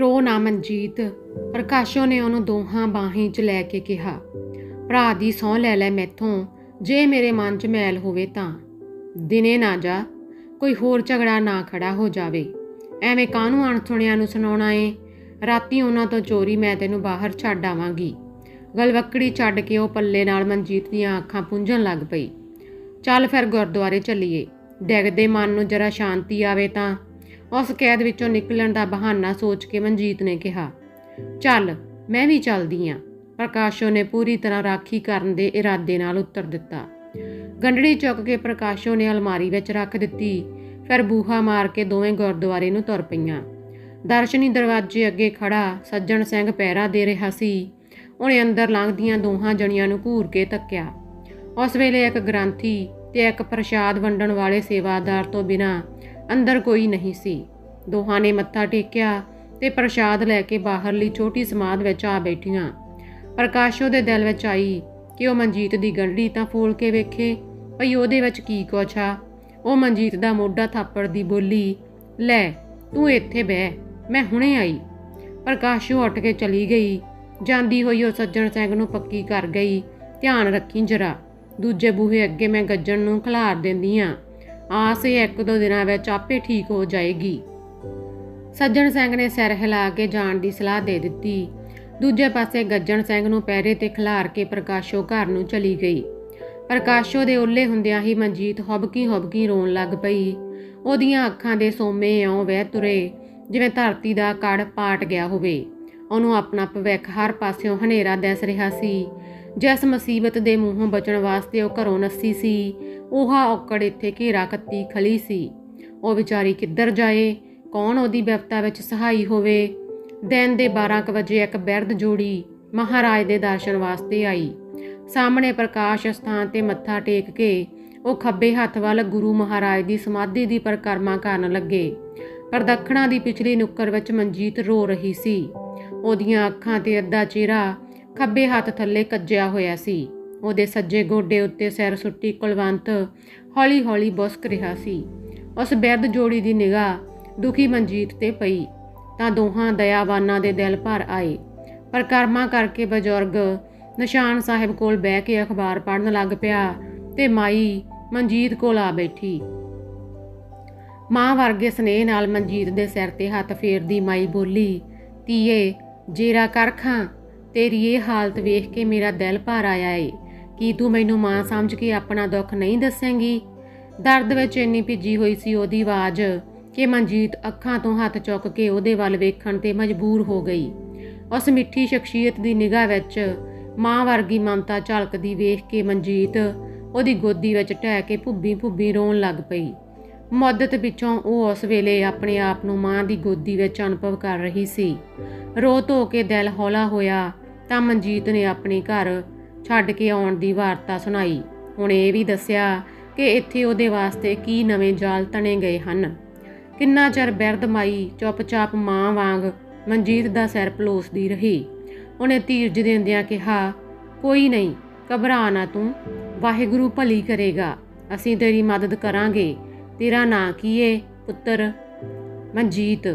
ਰੋ ਨਾ ਮਨਜੀਤ। ਪ੍ਰਕਾਸ਼ੋ ਨੇ ਉਹਨੂੰ ਦੋਹਾਂ ਬਾਹਾਂ 'ਚ ਲੈ ਕੇ ਕਿਹਾ, ਭਰਾ ਦੀ ਸਹੁੰ ਲੈ ਲੈ ਮੈਥੋਂ, ਜੇ ਮੇਰੇ ਮਨ 'ਚ ਮੈਲ ਹੋਵੇ ਤਾਂ। ਦਿਨੇ ਨਾ ਜਾ, ਕੋਈ ਹੋਰ ਝਗੜਾ ਨਾ ਖੜਾ ਹੋ ਜਾਵੇ। ਐਵੇਂ ਕਾਹਨੂੰ ਅਣਸੁਣਿਆਂ ਨੂੰ ਸੁਣਾਉਣਾ ਏ? ਰਾਤੀ ਉਹਨਾਂ ਤੋਂ ਚੋਰੀ ਮੈਂ ਤੈਨੂੰ ਬਾਹਰ ਛੱਡ ਆਵਾਂਗੀ। ਗਲਵੱਕੜੀ ਛੱਡ ਕੇ ਉਹ ਪੱਲੇ ਨਾਲ ਮਨਜੀਤ ਦੀਆਂ ਅੱਖਾਂ ਪੁੰਝਣ ਲੱਗ ਪਈ। ਚੱਲ ਫਿਰ ਗੁਰਦੁਆਰੇ ਚੱਲੀਏ। ਡੈਗਦੇ ਮਨ ਨੂੰ ਜਰਾ ਸ਼ਾਂਤੀ ਆਵੇ ਤਾਂ। ਉਸ ਕੈਦ ਵਿੱਚੋਂ ਨਿਕਲਣ ਦਾ ਬਹਾਨਾ ਸੋਚ ਕੇ ਮਨਜੀਤ ਨੇ ਕਿਹਾ, ਚੱਲ, ਮੈਂ ਵੀ ਚੱਲਦੀ ਆਂ। ਪ੍ਰਕਾਸ਼ੋ ਨੇ ਪੂਰੀ ਤਰ੍ਹਾਂ ਰਾਖੀ ਕਰਨ ਦੇ ਇਰਾਦੇ ਨਾਲ ਉੱਤਰ ਦਿੱਤਾ। ਗੰਢੜੀ ਚੁੱਕ ਕੇ ਪ੍ਰਕਾਸ਼ੋ ਨੇ ਅਲਮਾਰੀ ਵਿੱਚ ਰੱਖ ਦਿੱਤੀ, ਫਿਰ ਬੂਹਾ ਮਾਰ ਕੇ ਦੋਵੇਂ ਗੁਰਦੁਆਰੇ ਨੂੰ ਤੁਰ ਪਈਆਂ। ਦਰਸ਼ਨੀ ਦਰਵਾਜ਼ੇ ਅੱਗੇ ਖੜਾ ਸੱਜਣ ਸਿੰਘ ਪਹਿਰਾ ਦੇ ਰਿਹਾ ਸੀ। ਉਹਨੇ ਅੰਦਰ ਲੰਘਦੀਆਂ ਦੋਹਾਂ ਜਣੀਆਂ ਨੂੰ ਘੂਰ ਕੇ ਤੱਕਿਆ ਉਸ ਵੇਲੇ ਇੱਕ ਗ੍ਰੰਥੀ ਤੇ ਇੱਕ ਪ੍ਰਸ਼ਾਦ ਵੰਡਣ ਵਾਲੇ ਸੇਵਾਦਾਰ ਤੋਂ ਬਿਨਾ ਅੰਦਰ ਕੋਈ ਨਹੀਂ ਸੀ। ਦੋਹਾਂ ਨੇ ਮੱਥਾ ਟੇਕਿਆ ਤੇ ਪ੍ਰਸ਼ਾਦ ਲੈ ਕੇ ਬਾਹਰਲੀ ਛੋਟੀ ਸਮਾਧ ਵਿੱਚ ਆ ਬੈਠੀਆਂ। ਪ੍ਰਕਾਸ਼ੋ ਦੇ ਦਿਲ ਵਿੱਚ ਆਈ ਕਿ ਉਹ ਮਨਜੀਤ ਦੀ ਗੰਢੀ ਤਾਂ ਫੋਲ ਕੇ ਵੇਖੇ, ਭਈ ਉਹਦੇ ਵਿੱਚ ਕੀ ਕੁਛ ਆ। ਉਹ ਮਨਜੀਤ ਦਾ ਮੋਢਾ ਥਾਪੜ ਦੀ ਬੋਲੀ, ਲੈ, ਤੂੰ ਇੱਥੇ ਬਹਿ, ਮੈਂ ਹੁਣੇ ਆਈ। ਪ੍ਰਕਾਸ਼ੋ ਉੱਠ ਕੇ ਚਲੀ ਗਈ। ਜਾਂਦੀ ਹੋਈ ਉਹ ਸੱਜਣ ਸਿੰਘ ਨੂੰ ਪੱਕੀ ਕਰ ਗਈ, ਧਿਆਨ ਰੱਖੀ ਜਰਾ, ਦੂਜੇ ਬੂਹੇ ਅੱਗੇ ਮੈਂ ਗੱਜਣ ਨੂੰ ਖਿਲਾਰ ਦਿੰਦੀ ਆ। ਆਸ ਇਹ ਇੱਕ ਦੋ ਦਿਨਾਂ ਵਿੱਚ ਆਪੇ ਠੀਕ ਹੋ ਜਾਏਗੀ। ਸੱਜਣ ਸਿੰਘ ਨੇ ਸਿਰ ਹਿਲਾ ਕੇ ਜਾਣ ਦੀ ਸਲਾਹ ਦੇ ਦਿੱਤੀ। ਦੂਜੇ ਪਾਸੇ ਗੱਜਣ ਸਿੰਘ ਨੂੰ ਪਹਿਰੇ ਤੇ ਖਿਲਾਰ ਕੇ ਪ੍ਰਕਾਸ਼ੋ ਘਰ ਨੂੰ ਚਲੀ ਗਈ। ਪ੍ਰਕਾਸ਼ੋ ਦੇ ਉੱਲੇ ਹੁੰਦਿਆਂ ਹੀ ਮਨਜੀਤ ਹਬਕੀ ਹਬਕੀ ਰੋਣ ਲੱਗ ਪਈ। ਉਹਦੀਆਂ ਅੱਖਾਂ ਦੇ ਸੋਮੇ ਇਉਂ ਵਹਿ ਤੁਰੇ, ਜਿਵੇਂ ਧਰਤੀ ਦਾ ਕੜ ਪਾਟ ਗਿਆ ਹੋਵੇ। ਉਹਨੂੰ ਆਪਣਾ ਭਵਿੱਖ ਹਰ ਪਾਸਿਓਂ ਹਨੇਰਾ ਦਿਸ ਰਿਹਾ ਸੀ। ਜਿਸ ਮੁਸੀਬਤ ਦੇ ਮੂੰਹੋਂ ਬਚਣ ਵਾਸਤੇ ਉਹ ਘਰੋਂ ਨੱਸੀ ਸੀ ਉਹਾ ਔਕੜ ਇੱਥੇ ਘੇਰਾ ਕੱਤੀ ਖਲੀ ਸੀ। ਉਹ ਵਿਚਾਰੀ ਕਿੱਧਰ ਜਾਏ, ਕੌਣ ਉਹਦੀ ਵਿਪਤਾ ਵਿੱਚ ਸਹਾਈ ਹੋਵੇ? ਦਿਨ ਦੇ 12 ਕੁ ਵਜੇ ਇੱਕ ਬਿਰਧ ਜੋੜੀ ਮਹਾਰਾਜ ਦੇ ਦਰਸ਼ਨ ਵਾਸਤੇ ਆਈ। ਸਾਹਮਣੇ ਪ੍ਰਕਾਸ਼ ਸਥਾਨ ਤੇ ਮੱਥਾ ਟੇਕ ਕੇ ਉਹ ਖੱਬੇ ਹੱਥ ਵੱਲ ਗੁਰੂ ਮਹਾਰਾਜ ਦੀ ਸਮਾਧੀ ਦੀ ਪਰਿਕਰਮਾ ਕਰਨ ਲੱਗੇ। ਪਰ ਦੱਖਣਾ ਦੀ ਪਿਛਲੀ ਨੁੱਕਰ ਵਿੱਚ ਮਨਜੀਤ ਰੋ ਰਹੀ ਸੀ। ਉਹਦੀਆਂ ਅੱਖਾਂ ਤੇ ਅੱਧਾ ਚਿਹਰਾ ਖੱਬੇ ਹੱਥ ਥੱਲੇ ਕੱਜਿਆ ਹੋਇਆ ਸੀ। ਉਹਦੇ ਸੱਜੇ ਗੋਡੇ ਉੱਤੇ ਸਿਰ ਸੁੱਟੀ ਕੁਲਵੰਤ ਹੌਲੀ-ਹੌਲੀ ਬੁਸਕ ਰਿਹਾ ਸੀ। ਉਸ ਬਿਰਧ ਜੋੜੀ ਦੀ ਨਿਗਾਹ ਦੁਖੀ ਮਨਜੀਤ ਤੇ ਪਈ। ਤਾਂ ਦੋਹਾਂ ਦਇਆਵਾਨਾਂ ਦੇ ਦਿਲ ਭਰ ਆਏ। ਪਰ ਕਰਮਾ ਕਰਕੇ ਬਜ਼ੁਰਗ ਨਿਸ਼ਾਨ ਸਾਹਿਬ ਕੋਲ ਬਹਿ ਕੇ ਅਖਬਾਰ ਪੜ੍ਹਨ ਲੱਗ ਪਿਆ ਤੇ ਮਾਈ ਮਨਜੀਤ ਕੋਲ ਆ ਬੈਠੀ। ਮਾਂ ਵਰਗੇ ਸਨੇਹ ਨਾਲ ਮਨਜੀਤ ਦੇ ਸਿਰ ਤੇ ਹੱਥ ਫੇਰਦੀ ਮਾਈ ਬੋਲੀ ਤੀਏ ਜੇਰਾ ਕਰਖਾਂ ਤੇਰੀ ਇਹ ਹਾਲਤ ਵੇਖ ਕੇ ਮੇਰਾ ਦਿਲ ਭਰ ਆਇਆ ਏ। ਕੀ ਤੂੰ ਮੈਨੂੰ ਮਾਂ ਸਮਝ ਕੇ ਆਪਣਾ ਦੁੱਖ ਨਹੀਂ ਦੱਸੇਂਗੀ? ਦਰਦ ਵਿੱਚ ਇੰਨੀ ਭਿੱਜੀ ਹੋਈ ਸੀ ਉਹਦੀ ਆਵਾਜ਼ ਕਿ ਮਨਜੀਤ ਅੱਖਾਂ ਤੋਂ ਹੱਥ ਚੁੱਕ ਕੇ ਉਹਦੇ ਵੱਲ ਵੇਖਣ ਤੇ ਮਜਬੂਰ ਹੋ ਗਈ। ਉਸ ਮਿੱਠੀ ਸ਼ਖਸੀਅਤ ਦੀ ਨਿਗਾਹ ਵਿੱਚ ਮਾਂ ਵਰਗੀ ਮਮਤਾ ਝਲਕਦੀ ਵੇਖ ਕੇ ਮਨਜੀਤ ਉਹਦੀ ਗੋਦੀ ਵਿੱਚ ਟਹਿ ਕੇ ਭੁੱਬੀ ਭੁੱਬੀ ਰੋਣ ਲੱਗ ਪਈ। ਮੁੱਦਤ ਵਿੱਚੋਂ ਉਹ ਉਸ ਵੇਲੇ ਆਪਣੇ ਆਪ ਨੂੰ ਮਾਂ ਦੀ ਗੋਦੀ ਵਿੱਚ ਅਨੁਭਵ ਕਰ ਰਹੀ ਸੀ। ਰੋ ਧੋ ਕੇ ਦਿਲ ਹੌਲਾ ਹੋਇਆ ਤਾਂ ਮਨਜੀਤ ਨੇ ਆਪਣੇ ਘਰ ਛੱਡ ਕੇ ਆਉਣ ਦੀ ਵਾਰਤਾ ਸੁਣਾਈ। ਹੁਣ ਇਹ ਵੀ ਦੱਸਿਆ ਕਿ ਇੱਥੇ ਉਹਦੇ ਵਾਸਤੇ ਕੀ ਨਵੇਂ ਜਾਲ ਤਣੇ ਗਏ ਹਨ। ਕਿੰਨਾ ਚਿਰ ਬਿਰਧ ਮਾਈ, ਚੁੱਪਚਾਪ ਮਾਂ ਵਾਂਗ ਮਨਜੀਤ ਦਾ ਸਿਰ ਪਲੋਸਦੀ ਰਹੀ। ਉਹਨੇ ਧੀਰਜ ਦਿੰਦਿਆਂ ਕਿਹਾ, ਕੋਈ ਨਹੀਂ, ਘਬਰਾ ਨਾ ਤੂੰ। ਵਾਹਿਗੁਰੂ ਭਲੀ ਕਰੇਗਾ। ਅਸੀਂ ਤੇਰੀ ਮਦਦ ਕਰਾਂਗੇ। ਤੇਰਾ ਨਾਂ ਕੀ ਏ, ਪੁੱਤਰ? ਮਨਜੀਤ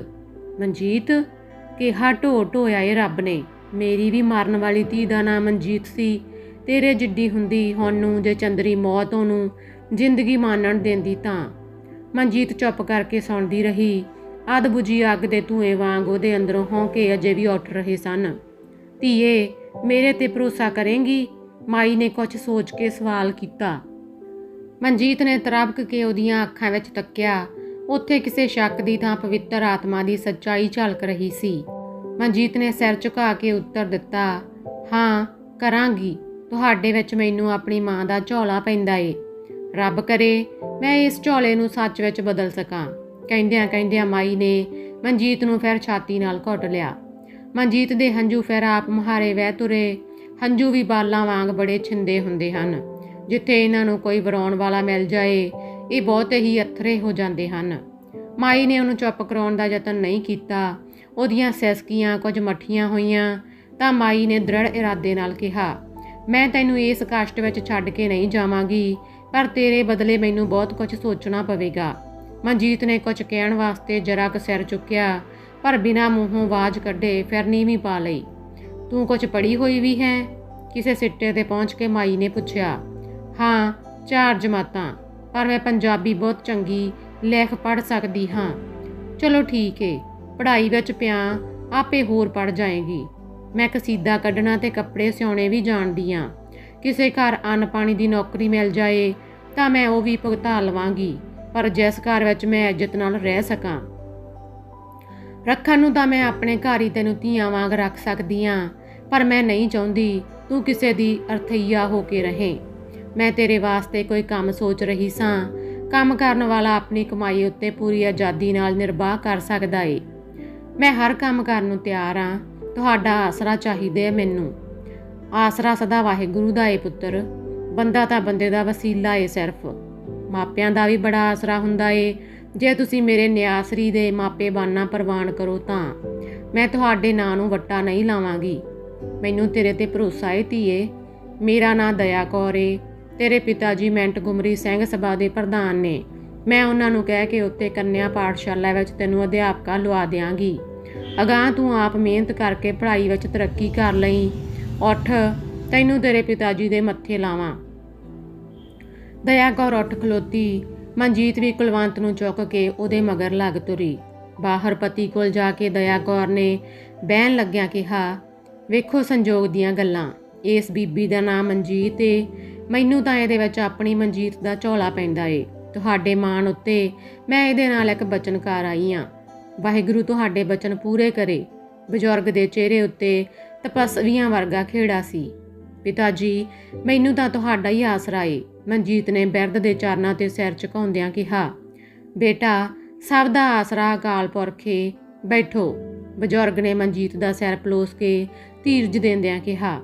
ਮਨਜੀਤ, ਕਿਹਾ ਢੋ ਢੋਇਆ ਏ ਰੱਬ ਨੇ। ਮੇਰੀ ਵੀ ਮਰਨ ਵਾਲੀ ਧੀ ਦਾ ਨਾਮ ਮਨਜੀਤ ਸੀ। ਤੇਰੇ ਜਿੱਡੀ ਹੁੰਦੀ ਹੁਣ ਨੂੰ ਜੇ ਚੰਦਰੀ ਮੌਤ ਉਹਨੂੰ ਜ਼ਿੰਦਗੀ ਮਾਨਣ ਦਿੰਦੀ ਤਾਂ। ਮਨਜੀਤ ਚੁੱਪ ਕਰਕੇ ਸੁਣਦੀ ਰਹੀ। ਅਧ ਬੁਝੀ ਅੱਗ ਦੇ ਧੂਏ ਵਾਂਗ ਉਹਦੇ ਅੰਦਰੋਂ ਹੌਂਕੇ ਅਜੇ ਵੀ ਉੱਠ ਰਹੇ ਸਨ। ਧੀਏ, ਮੇਰੇ ਤੇ ਭਰੋਸਾ ਕਰੇਂਗੀ? ਮਾਈ ਨੇ ਕੁਝ ਸੋਚ ਕੇ ਸਵਾਲ ਕੀਤਾ। ਮਨਜੀਤ ਨੇ ਤਰਬਕ ਕੇ ਉਹਦੀਆਂ ਅੱਖਾਂ ਵਿੱਚ ਤੱਕਿਆ। ਉੱਥੇ ਕਿਸੇ ਸ਼ੱਕ ਦੀ ਥਾਂ ਪਵਿੱਤਰ ਆਤਮਾ ਦੀ ਸੱਚਾਈ ਝਲਕ ਰਹੀ ਸੀ। ਮਨਜੀਤ ਨੇ ਸਿਰ ਝੁਕਾ ਕੇ ਉੱਤਰ ਦਿੱਤਾ, ਹਾਂ, ਕਰਾਂਗੀ। ਤੁਹਾਡੇ ਵਿੱਚ ਮੈਨੂੰ ਆਪਣੀ ਮਾਂ ਦਾ ਝੋਲਾ ਪੈਂਦਾ ਏ। ਰੱਬ ਕਰੇ, ਮੈਂ ਇਸ ਝੋਲੇ ਨੂੰ ਸੱਚ ਵਿੱਚ ਬਦਲ ਸਕਾਂ। ਕਹਿੰਦਿਆਂ ਕਹਿੰਦਿਆਂ ਮਾਈ ਨੇ ਮਨਜੀਤ ਨੂੰ ਫਿਰ ਛਾਤੀ ਨਾਲ ਘੁੱਟ ਲਿਆ। ਮਨਜੀਤ ਦੇ ਹੰਝੂ ਫਿਰ ਆਪ ਮਹਾਰੇ ਵਹਿ ਤੁਰੇ। ਹੰਝੂ ਵੀ ਬਾਲਾਂ ਵਾਂਗ ਬੜੇ ਛਿੰਦੇ ਹੁੰਦੇ ਹਨ। ਜਿੱਥੇ ਇਹਨਾਂ ਨੂੰ ਕੋਈ ਵਰਾਉਣ ਵਾਲਾ ਮਿਲ ਜਾਏ, ਇਹ ਬਹੁਤ ਹੀ ਅਥਰੇ ਹੋ ਜਾਂਦੇ ਹਨ। ਮਾਈ ਨੇ ਉਹਨੂੰ ਚੁੱਪ ਕਰਾਉਣ ਦਾ ਯਤਨ ਨਹੀਂ ਕੀਤਾ। ਉਹਦੀਆਂ ਸੈਸਕੀਆਂ ਕੁਝ ਮੱਠੀਆਂ ਹੋਈਆਂ, ਤਾਂ ਮਾਈ ਨੇ ਦ੍ਰਿੜ ਇਰਾਦੇ ਨਾਲ ਕਿਹਾ, ਮੈਂ ਤੈਨੂੰ ਇਸ ਕਸ਼ਟ ਵਿੱਚ ਛੱਡ ਕੇ ਨਹੀਂ ਜਾਵਾਂਗੀ, ਪਰ ਤੇਰੇ ਬਦਲੇ ਮੈਨੂੰ ਬਹੁਤ ਕੁਝ ਸੋਚਣਾ ਪਵੇਗਾ। ਮਨਜੀਤ ਨੇ ਕੁਝ ਕਹਿਣ ਵਾਸਤੇ ਜਰਾ ਕੁ ਸਿਰ ਚੁੱਕਿਆ, ਪਰ ਬਿਨਾਂ ਮੂੰਹੋਂ ਆਵਾਜ਼ ਕੱਢੇ ਫਿਰ ਨੀਵੀਂ ਪਾ ਲਈ। ਤੂੰ ਕੁਝ ਪੜੀ ਹੋਈ ਵੀ ਹੈ? ਕਿਸੇ ਸਿੱਟੇ ਤੇ ਪਹੁੰਚ ਕੇ ਮਾਈ ਨੇ ਪੁੱਛਿਆ। ਹਾਂ, ਚਾਰ ਜਮਾਤਾਂ, ਪਰ ਮੈਂ ਪੰਜਾਬੀ ਬਹੁਤ ਚੰਗੀ ਲੇਖ ਪੜ ਸਕਦੀ ਹਾਂ। ਚਲੋ ਠੀਕ ਏ। ਪੜ੍ਹਾਈ ਵਿੱਚ ਪਿਆ, ਆਪੇ ਹੋਰ ਪੜ ਜਾਏਗੀ। ਮੈਂ ਕਸੀਦਾ ਕੱਢਣਾ ਤੇ ਕੱਪੜੇ ਸਿਉਣੇ ਵੀ ਜਾਣਦੀ ਆ। ਕਿਸੇ ਘਰ ਅੰਨ ਪਾਣੀ ਦੀ ਨੌਕਰੀ ਮਿਲ ਜਾਏ, ਤਾਂ ਮੈਂ ਉਹ ਵੀ ਭੁਗਤਾ ਲਵਾਂਗੀ, ਪਰ ਜਿਸ ਘਰ ਵਿੱਚ ਮੈਂ ਇੱਜ਼ਤ ਨਾਲ ਰਹਿ ਸਕਾਂ। ਰੱਖਣ ਨੂੰ ਤਾਂ ਮੈਂ ਆਪਣੇ ਘਰ ਹੀ ਤੈਨੂੰ ਧੀਆਂ ਵਾਂਗ ਰੱਖ ਸਕਦੀ ਆ, ਪਰ ਮੈਂ ਨਹੀਂ ਚਾਹੁੰਦੀ ਤੂੰ ਕਿਸੇ ਦੀ ਅਰਥਈਆ ਹੋ ਕੇ ਰਹੇ। ਮੈਂ ਤੇਰੇ ਵਾਸਤੇ ਕੋਈ ਕੰਮ ਸੋਚ ਰਹੀ ਸਾਂ। ਕੰਮ ਕਰਨ ਵਾਲਾ ਆਪਣੀ ਕਮਾਈ ਉੱਤੇ ਪੂਰੀ ਆਜ਼ਾਦੀ ਨਾਲ ਨਿਰਵਾਹ ਕਰ ਸਕਦਾ ਏ। ਮੈਂ ਹਰ ਕੰਮ ਕਰਨ ਨੂੰ ਤਿਆਰ ਹਾਂ ਤੁਹਾਡਾ ਆਸਰਾ ਚਾਹੀਦਾ ਹੈ ਮੈਨੂੰ। ਆਸਰਾ ਸਦਾ ਵਾਹਿਗੁਰੂ ਦਾ ਏ ਪੁੱਤਰ। ਬੰਦਾ ਤਾਂ ਬੰਦੇ ਦਾ ਵਸੀਲਾ ਏ ਸਿਰਫ। ਮਾਪਿਆਂ ਦਾ ਵੀ ਬੜਾ ਆਸਰਾ ਹੁੰਦਾ ਏ। ਜੇ ਤੁਸੀਂ ਮੇਰੇ ਨਿਆਸਰੀ ਦੇ ਮਾਪੇ ਬਾਨਾ ਪ੍ਰਵਾਨ ਕਰੋ ਤਾਂ ਮੈਂ ਤੁਹਾਡੇ ਨਾਂ ਨੂੰ ਵੱਟਾ ਨਹੀਂ ਲਾਵਾਂਗੀ। ਮੈਨੂੰ ਤੇਰੇ ਤੇ ਭਰੋਸਾ ਏ ਧੀਏ। ਮੇਰਾ ਨਾਂ ਦਇਆ ਕੌਰ ਏ। ਤੇਰੇ ਪਿਤਾ ਜੀ ਮੈਂਟ ਮਿੰਟਗੁਮਰੀ ਸਿੰਘ ਸਭਾ ਦੇ ਪ੍ਰਧਾਨ ਨੇ। ਮੈਂ ਉਹਨਾਂ ਨੂੰ ਕਹਿ ਕੇ ਉੱਤੇ ਕੰਨਿਆ ਪਾਠਸ਼ਾਲਾ ਵਿੱਚ ਤੈਨੂੰ ਅਧਿਆਪਕਾ ਲਵਾ ਦਿਆਂਗੀ। ਅਗਾਂਹ ਤੂੰ ਆਪ ਮਿਹਨਤ ਕਰਕੇ ਪੜ੍ਹਾਈ ਵਿੱਚ ਤਰੱਕੀ ਕਰ ਲਈ। ਉੱਠ, ਤੈਨੂੰ ਤੇਰੇ ਪਿਤਾ ਜੀ ਦੇ ਮੱਥੇ ਲਾਵਾਂ। ਦਇਆ ਕੌਰ ਉੱਠ ਖਲੋਤੀ। ਮਨਜੀਤ ਵੀ ਕੁਲਵੰਤ ਨੂੰ ਚੁੱਕ ਕੇ ਉਹਦੇ ਮਗਰ ਲੱਗ ਤੁਰੀ। ਬਾਹਰ ਪਤੀ ਕੋਲ ਜਾ ਕੇ ਦਇਆ ਕੌਰ ਨੇ ਬਹਿਣ ਲੱਗਿਆ ਕਿਹਾ, ਵੇਖੋ ਸੰਜੋਗ ਦੀਆਂ ਗੱਲਾਂ। ਇਸ ਬੀਬੀ ਦਾ ਨਾਮ ਮਨਜੀਤ ਏ। ਮੈਨੂੰ ਤਾਂ ਇਹਦੇ ਵਿੱਚ ਆਪਣੀ ਮਨਜੀਤ ਦਾ ਝੋਲਾ ਪੈਂਦਾ ਏ। ਤੁਹਾਡੇ ਮਾਣ ਉੱਤੇ ਮੈਂ ਇਹਦੇ ਨਾਲ ਇੱਕ ਬਚਨ ਆਈ ਆ ਵਾਹਿਗੁਰੂ ਤੁਹਾਡੇ ਬਚਨ ਪੂਰੇ ਕਰੇ। ਬਜ਼ੁਰਗ ਦੇ ਚਿਹਰੇ ਉੱਤੇ ਤਪਸਵੀਆਂ ਵਰਗਾ ਖੇੜਾ ਸੀ। ਪਿਤਾ ਜੀ, ਮੈਨੂੰ ਤਾਂ ਤੁਹਾਡਾ ਹੀ ਆਸਰਾ ਏ। ਮਨਜੀਤ ਨੇ ਬਿਰਧ ਦੇ ਚਰਨਾਂ ਤੇ ਸਿਰ ਝੁਕਾਉਂਦਿਆਂ ਕਿਹਾ, ਬੇਟਾ, ਸਭ ਦਾ ਆਸਰਾ ਅਕਾਲ ਪੁਰਖੇ ਬੈਠੋ। ਬਜ਼ੁਰਗ ਨੇ ਮਨਜੀਤ ਦਾ ਸਿਰ ਪਲੋਸ ਕੇ ਧੀਰਜ ਦਿੰਦਿਆਂ ਕਿਹਾ।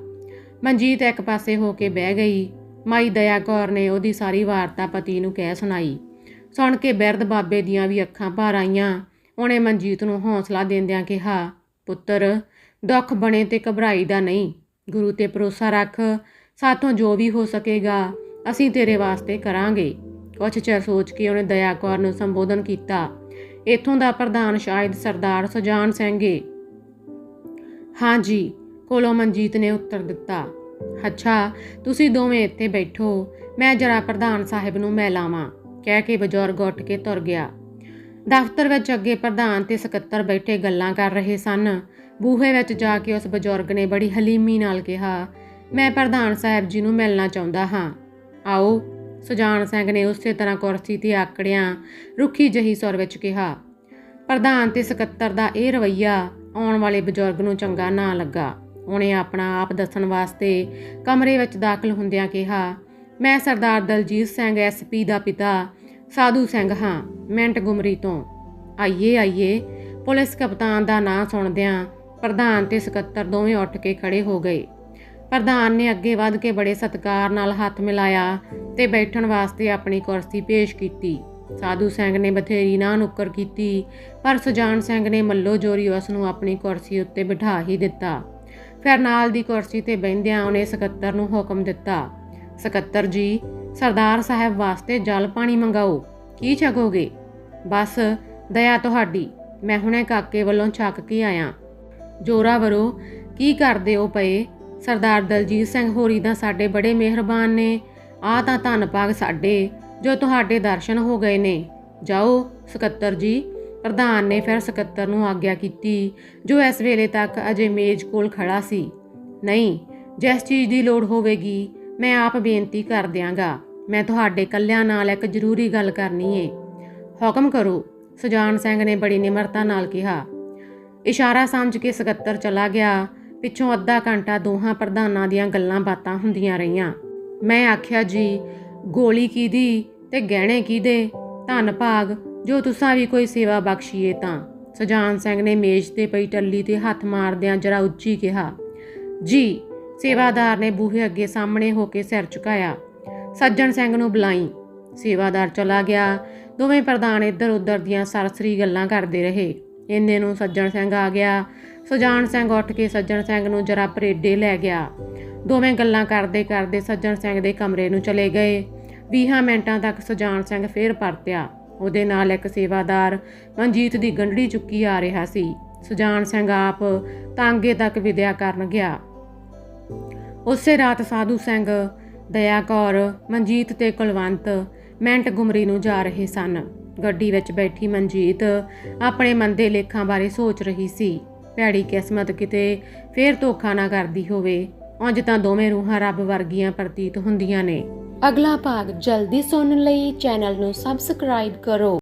ਮਨਜੀਤ ਇੱਕ ਪਾਸੇ ਹੋ ਕੇ ਬਹਿ ਗਈ। ਮਾਈ ਦਇਆ ਕੌਰ ਨੇ ਉਹਦੀ ਸਾਰੀ ਵਾਰਤਾ ਪਤੀ ਨੂੰ ਕਹਿ ਸੁਣਾਈ। ਸੁਣ ਕੇ ਬਿਰਧ ਬਾਬੇ ਦੀਆਂ ਵੀ ਅੱਖਾਂ ਭਰ ਆਈਆਂ। ਉਹਨੇ ਮਨਜੀਤ ਨੂੰ ਹੌਸਲਾ ਦਿੰਦਿਆਂ ਕਿਹਾ, ਪੁੱਤਰ, ਦੁੱਖ ਬਣੇ ਤੇ ਘਬਰਾਈ ਦਾ ਨਹੀਂ। ਗੁਰੂ ਤੇ ਭਰੋਸਾ ਰੱਖ। ਸਾਥੋਂ ਜੋ ਵੀ ਹੋ ਸਕੇਗਾ, ਅਸੀਂ ਤੇਰੇ ਵਾਸਤੇ ਕਰਾਂਗੇ। ਕੁਛ ਚਿਰ ਸੋਚ ਕੇ ਉਹਨੇ ਦਇਆ ਕੌਰ ਨੂੰ ਸੰਬੋਧਨ ਕੀਤਾ। ਇਥੋਂ ਦਾ ਪ੍ਰਧਾਨ ਸ਼ਾਇਦ ਸਰਦਾਰ ਸੁਜਾਨ ਸਿੰਘ ਏ। ਹਾਂ ਕੋਲੋਂ ਮਨਜੀਤ ਨੇ ਉੱਤਰ ਦਿੱਤਾ। ਅੱਛਾ, ਤੁਸੀਂ ਦੋਵੇਂ ਇੱਥੇ ਬੈਠੋ, ਮੈਂ ਜਰਾ ਪ੍ਰਧਾਨ ਸਾਹਿਬ ਨੂੰ ਮਿਲ ਆਵਾਂ, ਕਹਿ ਕੇ ਬਜ਼ੁਰਗ ਉੱਠ ਕੇ ਤੁਰ ਗਿਆ। ਦਫ਼ਤਰ ਵਿੱਚ ਅੱਗੇ ਪ੍ਰਧਾਨ ਤੇ ਸਕੱਤਰ ਬੈਠੇ ਗੱਲਾਂ ਕਰ ਰਹੇ ਸਨ। ਬੂਹੇ ਵਿੱਚ ਜਾ ਕੇ ਉਸ ਬਜ਼ੁਰਗ ਨੇ ਬੜੀ ਹਲੀਮੀ ਨਾਲ ਕਿਹਾ, ਮੈਂ ਪ੍ਰਧਾਨ ਸਾਹਿਬ ਜੀ ਨੂੰ ਮਿਲਣਾ ਚਾਹੁੰਦਾ ਹਾਂ। ਆਓ। ਸੁਜਾਨ ਸਿੰਘ ਨੇ ਉਸੇ ਤਰ੍ਹਾਂ ਕੁਰਸੀ ਤੇ ਆਕੜਿਆਂ ਰੁੱਖੀ ਜਹੀ ਸੁਰ ਵਿੱਚ ਕਿਹਾ। ਪ੍ਰਧਾਨ ਤੇ ਸਕੱਤਰ ਦਾ ਇਹ ਰਵਈਆ ਆਉਣ ਵਾਲੇ ਬਜ਼ੁਰਗ ਨੂੰ ਚੰਗਾ ਨਾ ਲੱਗਾ। ਉਹਨੇ ਆਪਣਾ ਆਪ ਦੱਸਣ ਵਾਸਤੇ ਕਮਰੇ ਵਿੱਚ ਦਾਖਲ ਹੁੰਦਿਆਂ ਕਿਹਾ, ਮੈਂ ਸਰਦਾਰ ਦਲਜੀਤ ਸਿੰਘ ਐਸਪੀ ਦਾ ਪਿਤਾ, ਸਾਧੂ ਸਿੰਘ ਹਾਂ ਮਿੰਟ ਗੁਮਰੀ ਤੋਂ। ਆਈਏ ਆਈਏ, ਪੁਲਿਸ ਕਪਤਾਨ ਦਾ ਨਾਂ ਸੁਣਦਿਆਂ ਪ੍ਰਧਾਨ ਤੇ ਸਕੱਤਰ ਦੋਵੇਂ ਉੱਠ ਕੇ ਖੜੇ ਹੋ ਗਏ। ਪ੍ਰਧਾਨ ਨੇ ਅੱਗੇ ਵੱਧ ਕੇ ਬੜੇ ਸਤਿਕਾਰ ਨਾਲ ਹੱਥ ਮਿਲਾਇਆ ਤੇ ਬੈਠਣ ਵਾਸਤੇ ਆਪਣੀ ਕੁਰਸੀ ਪੇਸ਼ ਕੀਤੀ। ਸਾਧੂ ਸਿੰਘ ਨੇ ਬਥੇਰੀ ਨਾ ਨੁੱਕਰ ਕੀਤੀ, ਪਰ ਸੁਜਾਨ ਸਿੰਘ ਨੇ ਮੱਲੋ ਜੋਰੀ ਉਸ ਨੂੰ ਆਪਣੀ ਕੁਰਸੀ ਉੱਤੇ ਬਿਠਾ ਹੀ ਦਿੱਤਾ। ਫਿਰ ਨਾਲ ਦੀ ਕੁਰਸੀ ਤੇ ਬਹਿੰਦਿਆਂ ਉਹਨੇ ਸਕੱਤਰ ਨੂੰ ਹੁਕਮ ਦਿੱਤਾ, ਸਕੱਤਰ ਜੀ, ਸਰਦਾਰ ਸਾਹਿਬ ਵਾਸਤੇ ਜਲ ਪਾਣੀ ਮੰਗਾਓ, ਕੀ ਛਕੋਗੇ? ਬਸ, ਦਇਆ ਤੁਹਾਡੀ, ਮੈਂ ਹੁਣੇ ਕਾਕੇ ਵੱਲੋਂ ਛੱਕ ਕੇ ਆਇਆ। ਜੋਰਾਵਰੋ ਕੀ ਕਰਦੇ ਹੋ ਪਏ? ਸਰਦਾਰ ਦਲਜੀਤ ਸਿੰਘ ਹੋਰੀ ਦਾ ਸਾਡੇ ਬੜੇ ਮਿਹਰਬਾਨ ਨੇ। ਆ ਤਾਂ ਧੰਨ ਭਾਗ ਸਾਡੇ, ਜੋ ਤੁਹਾਡੇ ਦਰਸ਼ਨ ਹੋ ਗਏ ਨੇ। ਜਾਓ, ਸਕੱਤਰ ਜੀ ਪ੍ਰਧਾਨ ਨੇ ਫਿਰ ਸਕੱਤਰ ਨੂੰ ਆਗਿਆ ਕੀਤੀ, ਜੋ ਇਸ ਵੇਲੇ ਤੱਕ ਅਜੇ ਮੇਜ਼ ਕੋਲ ਖੜਾ ਸੀ। ਨਹੀਂ, ਜਿਸ ਚੀਜ਼ ਦੀ ਲੋੜ ਹੋਵੇਗੀ, ਮੈਂ ਆਪ ਬੇਨਤੀ ਕਰ ਦਿਆਂਗਾ। ਮੈਂ ਤੁਹਾਡੇ ਕੱਲਿਆਂ ਨਾਲ ਇੱਕ ਜ਼ਰੂਰੀ ਗੱਲ ਕਰਨੀ ਏ। ਹੁਕਮ ਕਰੋ, ਸੁਜਾਨ ਸਿੰਘ ਨੇ ਬੜੀ ਨਿਮਰਤਾ ਨਾਲ ਕਿਹਾ। ਇਸ਼ਾਰਾ ਸਮਝ ਕੇ ਸਕੱਤਰ ਚਲਾ ਗਿਆ। ਪਿੱਛੋਂ ਅੱਧਾ ਘੰਟਾ ਦੋਹਾਂ ਪ੍ਰਧਾਨਾਂ ਦੀਆਂ ਗੱਲਾਂ ਬਾਤਾਂ ਹੁੰਦੀਆਂ ਰਹੀਆਂ। ਮੈਂ ਆਖਿਆ, ਜੀ, ਗੋਲੀ ਕਿਹਦੀ ਤੇ ਗਹਿਣੇ ਕਿਹਦੇ ਧੰਨ ਭਾਗ ਜੋ ਤੁਸਾਂ ਵੀ ਕੋਈ ਸੇਵਾ ਬਖਸ਼ੀਏ ਤਾਂ ਸੁਜਾਨ ਸਿੰਘ ਨੇ ਮੇਜ਼ ਤੇ ਪਈ ਟੱਲੀ ਤੇ ਹੱਥ ਮਾਰਦਿਆਂ ਜਰਾ ਉੱਚੀ ਕਿਹਾ, ਜੀ, ਸੇਵਾਦਾਰ ਨੇ ਬੂਹੇ ਅੱਗੇ ਸਾਹਮਣੇ ਹੋ ਕੇ ਸਿਰ ਝੁਕਾਇਆ। ਸੱਜਣ ਸਿੰਘ ਨੂੰ ਬੁਲਾਈ। ਸੇਵਾਦਾਰ ਚਲਾ ਗਿਆ। ਦੋਵੇਂ ਪ੍ਰਧਾਨ ਇੱਧਰ ਉੱਧਰ ਦੀਆਂ ਸਰਸਰੀ ਗੱਲਾਂ ਕਰਦੇ ਰਹੇ। ਇੰਨੇ ਨੂੰ ਸੱਜਣ ਸਿੰਘ ਆ ਗਿਆ। ਸੁਜਾਨ ਸਿੰਘ ਉੱਠ ਕੇ ਸੱਜਣ ਸਿੰਘ ਨੂੰ ਜਰਾ ਪਰੇਡੇ ਲੈ ਗਿਆ। ਦੋਵੇਂ ਗੱਲਾਂ ਕਰਦੇ ਕਰਦੇ ਸੱਜਣ ਸਿੰਘ ਦੇ ਕਮਰੇ ਨੂੰ ਚਲੇ ਗਏ। 20 ਮਿੰਟਾਂ ਤੱਕ ਸੁਜਾਨ ਸਿੰਘ ਫੇਰ ਪਰਤਿਆ। ਉਹਦੇ ਨਾਲ ਇੱਕ ਸੇਵਾਦਾਰ ਮਨਜੀਤ ਦੀ ਗੰਢੜੀ ਚੁੱਕੀ ਆ ਰਿਹਾ ਸੀ। ਸੁਜਾਨ ਸਿੰਘ ਆਪ ਤਾਂਗੇ ਤੱਕ ਵਿਦਿਆ ਕਰਨ ਗਿਆ। ਉਸੇ ਰਾਤ ਸਾਧੂ ਸਿੰਘ, ਦਇਆ ਕੌਰ, ਮਨਜੀਤ ਤੇ ਕੁਲਵੰਤ ਮੈਂਟ ਗੁਮਰੀ ਨੂੰ ਜਾ ਰਹੇ ਸਨ। ਗੱਡੀ ਵਿੱਚ ਬੈਠੀ ਮਨਜੀਤ ਆਪਣੇ ਮੰਦੇ ਲੇਖਾਂ ਬਾਰੇ ਸੋਚ ਰਹੀ ਸੀ। ਭੈੜੀ ਕਿਸਮਤ ਕਿਤੇ ਫੇਰ ਧੋਖਾ ਨਾ ਕਰਦੀ ਹੋਵੇ। ਉਂਝ ਤਾਂ ਦੋਵੇਂ ਰੂਹਾਂ ਰੱਬ ਵਰਗੀਆਂ ਪ੍ਰਤੀਤ ਹੁੰਦੀਆਂ ਨੇ। ਅਗਲਾ ਭਾਗ ਜਲਦੀ ਸੁਣਨ ਲਈ ਚੈਨਲ ਨੂੰ ਸਬਸਕ੍ਰਾਈਬ ਕਰੋ।